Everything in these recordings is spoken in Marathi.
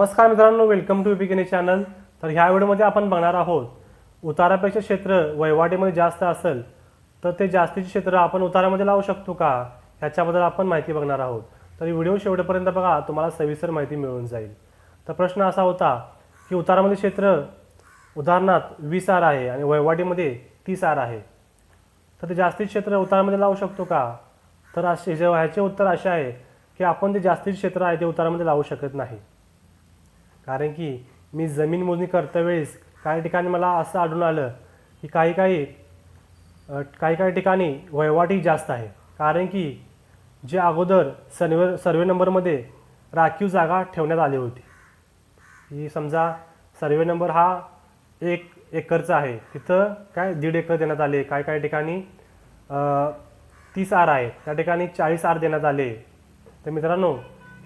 नमस्कार मित्रांनो वेलकम टू पिकनी चॅनल तर ह्या व्हिडिओमध्ये आपण बघणार आहोत उतारापेक्षा क्षेत्र वैवाटीमध्ये जास्त असेल तर ते जास्तीचे क्षेत्र आपण उतारामध्ये लावू शकतो का? ह्याच्याबद्दल आपण माहिती बघणार आहोत. तर व्हिडिओ शेवटपर्यंत बघा तुम्हाला सविस्तर माहिती मिळून जाईल. तर प्रश्न असा होता की उतारामध्ये क्षेत्र उदाहरणार्थ वीस आर आहे आणि वैवाटीमध्ये तीस आर आहे. तर ते जास्तीत क्षेत्र उतारामध्ये लावू शकतो का? तर असे ह्याचे उत्तर असे आहे की आपण ते जास्तीत क्षेत्र आहे ते उतारामध्ये लावू शकत नाही. कारण की मी जमीन मोजणी करता वेळेस काही ठिकाणी मला असं आढळून आलं की काही काही काही काही ठिकाणी वहिवाटी जास्त आहे. कारण की जे अगोदर सर्वे सर्वे नंबरमध्ये राखीव जागा ठेवण्यात आली होती. ही समजा सर्वे नंबर हा एक एकरचा आहे. तिथं काय दीड एकर देण्यात आले काही काही ठिकाणी तीस आर आहे त्या ठिकाणी चाळीस आर देण्यात आले. तर मित्रांनो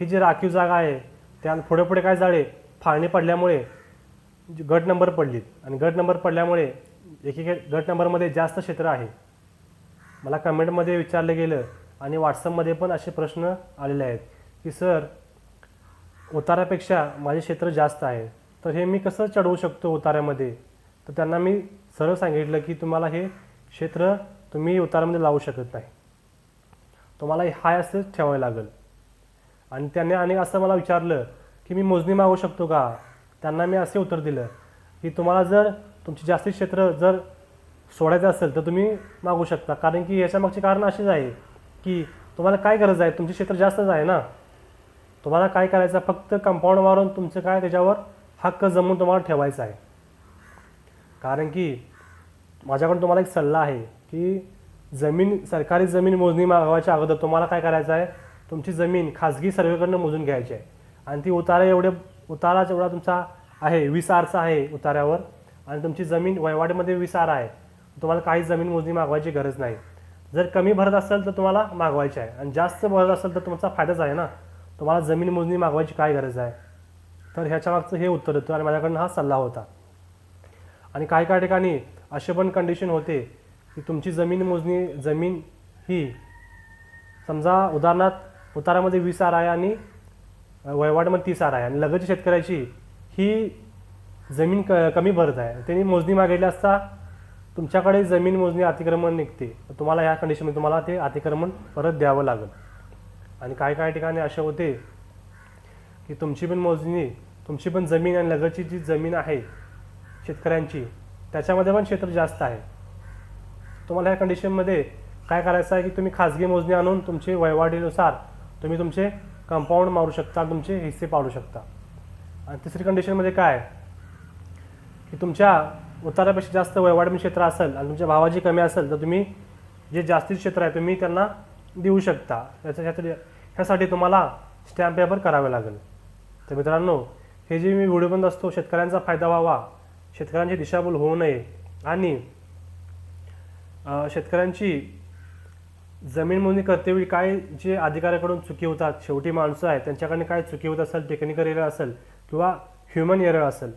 ही जी राखीव जागा आहे त्या पुढे पुढे काय झाले? फाळणी पडल्यामुळे गट नंबर पडलीत. आणि गट नंबर पडल्यामुळे एकेक गट नंबरमध्ये जास्त क्षेत्र आहे. मला कमेंटमध्ये विचारलं गेलं आणि व्हॉट्सअपमध्ये पण असे प्रश्न आलेले आहेत की सर उतारापेक्षा माझे क्षेत्र जास्त आहे. तर हे मी कसं चढवू शकतो उतारामध्ये? तर त्यांना मी सरळ सांगितलं की तुम्हाला हे क्षेत्र तुम्ही उतारामध्ये लावू शकत नाही. तुम्हाला हाय असंच ठेवावं लागेल. आणि त्याने आणि असं मला विचारलं की मी मोजणी मागू शकतो का? त्यांना मी असे उत्तर दिलं की तुम्हाला जर तुमचे जास्तीत क्षेत्र जर सोडायचं असेल तर तुम्ही मागू शकता. कारण की याच्यामागचे कारण असेच आहे की तुम्हाला काय गरज आहे? तुमचे क्षेत्र जास्तच आहे ना? तुम्हाला काय करायचं आहे? फक्त कंपाऊंड मारून तुमचं काय त्याच्यावर हक्क जमून तुम्हाला ठेवायचा आहे. कारण की माझ्याकडून तुम्हाला एक सल्ला आहे की जमीन सरकारी जमीन मोजणी मागवायच्या अगोदर तुम्हाला काय करायचं आहे? तुमची जमीन खाजगी सर्वेकडनं मोजून घ्यायची आहे. आणि ती उतारा एवढे उतारा जेवढा तुमचा आहे वीस आरचा आहे उतार्यावर आणि तुमची जमीन वयवाडीमध्ये वीस आर आहे तुम्हाला काही जमीन मोजणी मागवायची गरज नाही. जर कमी भरत असेल तर तुम्हाला मागवायची आहे आणि जास्त भरत असेल तर तुमचा फायदाच आहे ना. तुम्हाला जमीन मोजणी मागवायची काय गरज आहे? तर ह्याच्या मागचं हे उत्तर होतं आणि माझ्याकडनं हा सल्ला होता. आणि काही काही ठिकाणी असे पण कंडिशन होते की तुमची जमीन मोजणी जमीन ही समजा उदाहरणार्थ उतारामध्ये वीस आर आहे आणि वयवाडमध्ये तीस आर आहे. आणि लगतच्या शेतकऱ्याची ही जमीन क कमी भरत आहे. त्यांनी मोजणी मागितली असता तुमच्याकडे जमीन मोजणी अतिक्रमण निघते. तर तुम्हाला ह्या कंडिशनमध्ये तुम्हाला ते अतिक्रमण परत द्यावं लागेल. आणि काही काही ठिकाणी असे होते की तुमची पण मोजणी तुमची पण जमीन आणि लगतची जी जमीन आहे शेतकऱ्यांची त्याच्यामध्ये पण क्षेत्र जास्त आहे. तुम्हाला ह्या कंडिशनमध्ये काय करायचं आहे की तुम्ही खाजगी मोजणी आणून तुमचे वयवाडीनुसार तुम्ही तुमचे कंपाऊंड मारू शकता तुमचे हिस्से पाडू शकता. आणि तिसरी कंडिशनमध्ये म्हणजे काय? की तुमच्या उतारापेक्षा जास्त वयवाढी क्षेत्र असेल आणि तुमच्या भावाची कमी असेल तर तुम्ही जे जास्तीत क्षेत्र आहे तुम्ही त्यांना देऊ शकता. याच्या ह्यासाठी तुम्हाला स्टॅम्प पेपर करावे लागेल. तर मित्रांनो हे जे मी व्हिडिओ बंद असतो शेतकऱ्यांचा फायदा व्हावा. शेतकऱ्यांची दिशाभूल होऊ नये. आणि शेतकऱ्यांची जमीन मोजणी करतेवेळी काय जे अधिकाऱ्याकडून चुकी होतात शेवटी माणसं आहेत त्यांच्याकडनं काय चुकी होत असेल टेक्निकल एरर असेल किंवा ह्युमन एरर असेल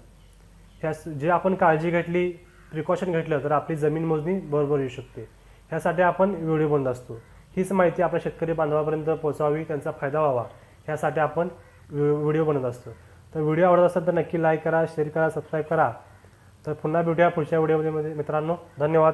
ह्या जे आपण काळजी घेतली प्रिकॉशन घेतलं तर आपली जमीन मोजणी बरोबर येऊ शकते. ह्यासाठी आपण व्हिडिओ बनत असतो. हीच माहिती आपल्या शेतकरी बांधवापर्यंत पोहोचावी त्यांचा फायदा व्हावा. ह्यासाठी आपण व्हिडिओ बनत असतो. तर व्हिडिओ आवडत असेल तर नक्की लाईक करा शेअर करा सबस्क्राईब करा. तर पुन्हा भेटूया पुढच्या व्हिडिओमध्ये मित्रांनो. धन्यवाद.